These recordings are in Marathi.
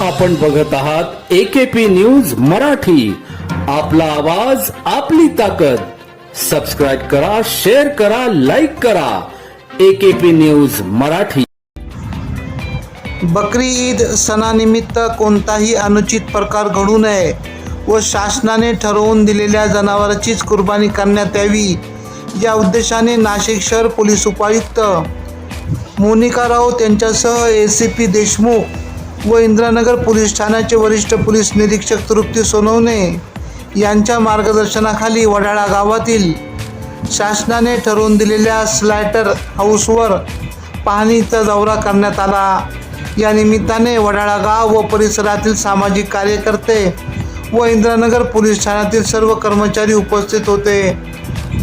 आपण बघत आहात एकेपी न्यूज मराठी. आपला आवाज आपली ताकद. सबस्क्राईब करा शेअर करा लाईक करा. AKP news Marathi. बकरी ईद सणानिमित्त कोणताही अनुचित प्रकार घडू नये व शासनाने ठरवून दिलेल्या जनावरांचीच कुर्बानी करण्यात यावी या उद्देशाने नाशिक शहर पोलीस उपायुक्त मोनिका राऊत यांच्यासह ए सी पी देशमुख व इंद्रानगर पोलीस ठाण्याचे वरिष्ठ पोलीस निरीक्षक तृप्ती सोनवणे यांच्या मार्गदर्शनाखाली वडाळा गावातील शासनाने ठरवून दिलेल्या स्लॅटर हाऊसवर पाहणीचा दौरा करण्यात आला. या निमित्ताने वडाळा गाव व परिसरातील सामाजिक कार्यकर्ते व इंद्रानगर पोलीस ठाण्यातील सर्व कर्मचारी उपस्थित होते.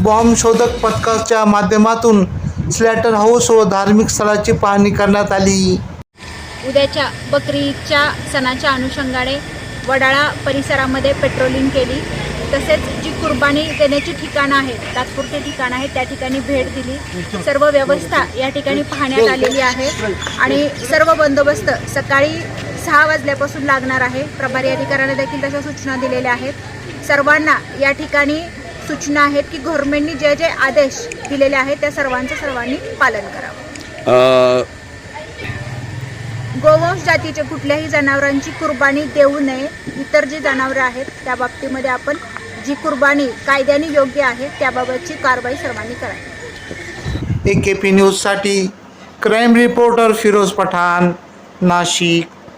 बॉम्ब शोधक पथकाच्या माध्यमातून स्लॅटर हाऊस व धार्मिक स्थळाची पाहणी करण्यात आली. उद्याच्या बकरीच्या सणाच्या अनुषंगाने वडाळा परिसरामध्ये पेट्रोलिंग केली. तसेच जी कुर्बानी देण्याची ठिकाणं आहेत तात्पुरते ठिकाणं आहेत त्या ठिकाणी भेट दिली. सर्व व्यवस्था या ठिकाणी पाहण्यात आलेली आहे. आणि सर्व बंदोबस्त सकाळी सहा वाजल्यापासून लागणार आहे. प्रभारी अधिकाऱ्यांना देखील तशा सूचना दिलेल्या आहेत. सर्वांना या ठिकाणी सूचना आहेत की गव्हर्नमेंटनी जे जे आदेश दिलेले आहेत त्या सर्वांचं सर्वांनी पालन करावं. गोवंश जातीचे कुठल्याही जनावरांची कुर्बानी देऊ नये. इतर जी जनावरं आहेत त्या बाबतीमध्ये आपण जी कुर्बानी कायद्याने योग्य आहे त्याबाबतची कारवाई सर्वांनी करावी. ए के पी न्यूजसाठी क्राईम रिपोर्टर फिरोज पठाण नाशिक.